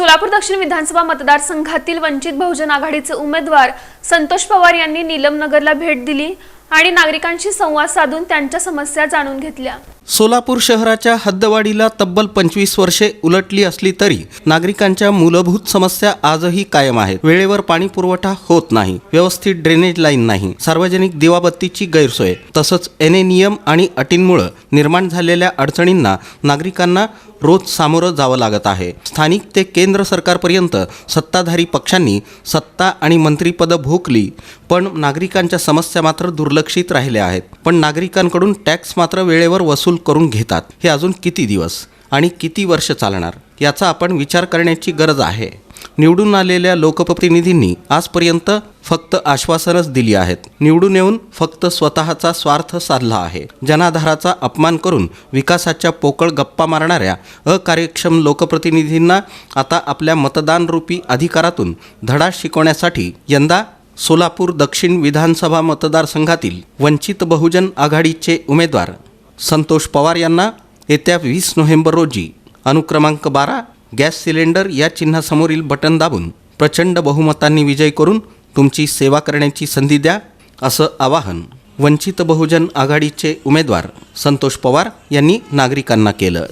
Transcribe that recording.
सोलापूर दक्षिण विधानसभा मतदारसंघातील वंचित बहुजन आघाडीचे उमेदवार संतोष पवार यांनी नीलमनगरला भेट दिली आणि नागरिकांशी संवाद साधून त्यांच्या समस्या जाणून घेतल्या. सोलापूर शहराच्या हद्दवाढीला तब्बल पंचवीस वर्षे उलटली असली तरी नागरिकांच्या मूलभूत समस्या आजही कायम आहेत. वेळेवर पाणी पुरवठा होत नाही व्यवस्थित ड्रेनेज लाईन नाही सार्वजनिक दिवाबत्तीची गैरसोय तसंच एन ए नियम आणि अटींमुळं निर्माण झालेल्या अडचणींना नागरिकांना रोज सामोरं जावं लागत आहे. स्थानिक ते केंद्र सरकारपर्यंत सत्ताधारी पक्षांनी सत्ता आणि मंत्रीपदं भोकली पण नागरिकांच्या समस्या मात्र दुर्लक्षित राहिल्या आहेत. पण नागरिकांकडून टॅक्स मात्र वेळेवर वसूल करून घेतात. हे अजून किती दिवस? आणि किती वर्ष चालणार? याचा आपण विचार करण्याची गरज आहे. निवडून आलेल्या लोकप्रतिनिधींनी आजपर्यंत फक्त आश्वासनच दिली आहेत. निवडून येऊन फक्त स्वतःचा स्वार्थ साधला आहे. जनाधाराचा अपमान करून विकासाच्या पोकळ गप्पा मारणाऱ्या अकार्यक्षम लोकप्रतिनिधींना आता आपल्या मतदानरूपी अधिकारातून धडा शिकवण्यासाठी यंदा सोलापूर दक्षिण विधानसभा मतदारसंघातील वंचित बहुजन आघाडीचे उमेदवार संतोष पवार यांना येत्या वीस नोव्हेंबर रोजी अनुक्रमांक बारा गॅस सिलेंडर या चिन्हासमोरील बटन दाबून प्रचंड बहुमतांनी विजय करून तुमची सेवा करण्याची संधी द्या असं आवाहन वंचित बहुजन आघाडीचे उमेदवार संतोष पवार यांनी नागरिकांना केलं.